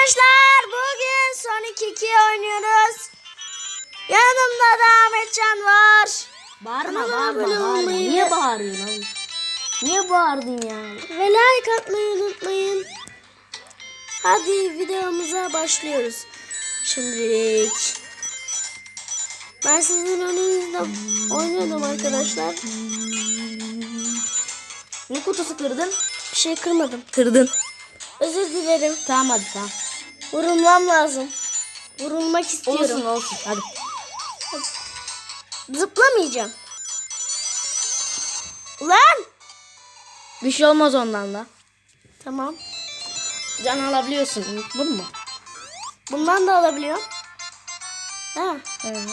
Arkadaşlar bugün Sonic 2 oynuyoruz. Yanımda da Ahmetcan var. Bağırma Kanala bağırma bağırma. Niye bağırıyorsun abi? Niye bağırdın ya? Ve like atmayı unutmayın. Hadi videomuza başlıyoruz. Şimdilik. Ben sizin önünüzde oynuyorum arkadaşlar. Ne kutusu kırdın? Bir şey kırmadım. Kırdın. Özür dilerim. Tamam hadi tamam. Vurulmam lazım. Vurulmak istiyorum. Olsun olsun hadi. Zıplamayacağım. Ulan! Bir şey olmaz ondan da. Tamam. Can alabiliyorsun. Unuttun mu? Bundan da alabiliyorum. Ha. Evet.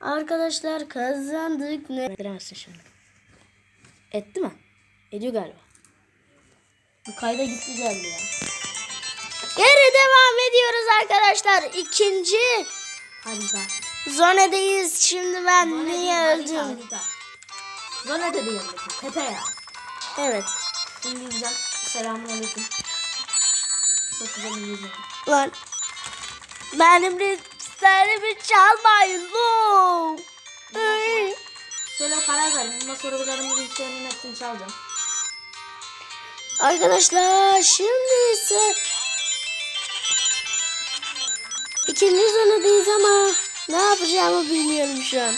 Arkadaşlar kazandık ne? Ettiremezsin şimdi. Etti mi? Ediyor galiba. Bu kayda gitti geldi ya. Geri devam ediyoruz arkadaşlar. İkinci Harika. zonedeyiz. Şimdi ben niye öldüm? Zona dedi yanındaki. Tepe ya. Evet. İngilizcem. Selamun aleyküm. Çok güzel İngilizce. Lan. Benim listelerimi çalmayın. No. Sonra sorularımın listelerinin hepsini çalacağım. Arkadaşlar şimdi ise ikinci zonedayız ama ne yapacağımı bilmiyorum şu an.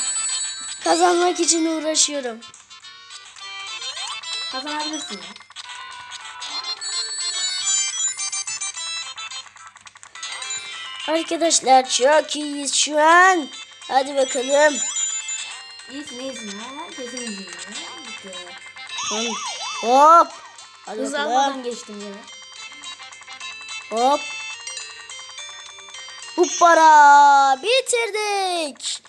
Kazanmak için uğraşıyorum. Kazanabilirsin ya. Arkadaşlar çok iyiyiz şu an. Hadi bakalım. İyisin iyisin. Herkesin ya. Bitti. Lan, Hop. Hadi Hız bakalım. almadan geçtim ya. Hop. Hoppara. Bitirdik.